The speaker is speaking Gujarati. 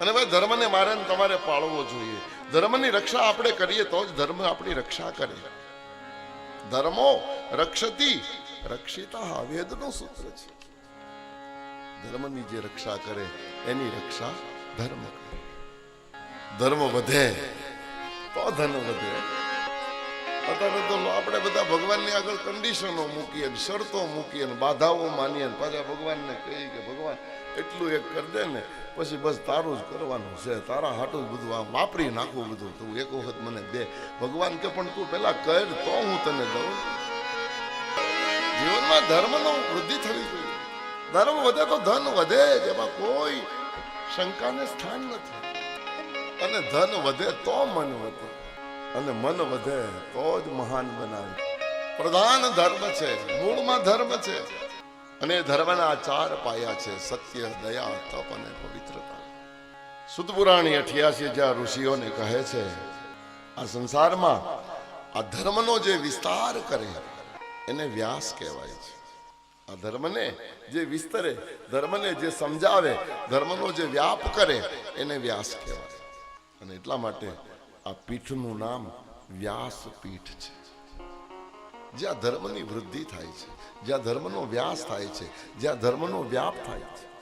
અને ભાઈ ધર્મને મારે તમારે પાળવો જોઈએ. ધર્મની રક્ષા આપણે કરીએ તો જ ધર્મ આપણી રક્ષા કરે. ધર્મો રક્ષતી રક્ષિતા વેદનું સૂત્ર છે. ધર્મની જે રક્ષા કરે, એની રક્ષા ધર્મ કરે. ધર્મ વધે તો ધન વધે. અત્યારે તો આપણે બધા ભગવાનની આગળ કન્ડિશનો મૂકીએ શરતો મૂકીએ બાધાઓ માનીએ પાછા ભગવાનને કહીએ કે ભગવાન એટલું એક કરી દે ને પછી બસ તારું જ કરવાનું છે. તારા હાટું જ બધું આ વાપરી નાખવું બધું. તું એક વખત મને દે. ભગવાન કે, પણ તું પેલા કર, તો હું તને દઉં. જીવનમાં ધર્મનો વૃદ્ધિ થવી જોઈએ. ધર્મ વધે તો ધન વધે જ એમાં કોઈ શંકાને સ્થાન નથી. અને ધન વધે તો મન વધે. અને મન વધે તો જ મહાન બનાવે. પ્રધાન ધર્મ છે. મૂળમાં ધર્મ છે. અને ધર્મના ચાર પાયા છે, સત્ય, દયા, તપ અને પવિત્રતા. સુતપુરાણી અઠ્યાસી જ્યાં ઋષિઓને કહે છે, આ સંસારમાં આ ધર્મનો જે વિસ્તાર કરે, એને વ્યાસ કહેવાય છે. આ ધર્મને જે વિસ્તરે, ધર્મને જે સમજાવે, ધર્મનો જે વ્યાપ કરે, એને વ્યાસ કહેવાય. અને એટલા માટે આ પીઠનું નામ વ્યાસ પીઠ છે. જ્યાં ધર્મની વૃદ્ધિ થાય છે, જ્યાં ધર્મનો વ્યાસ થાય છે, જ્યાં ધર્મનો વ્યાપ થાય છે.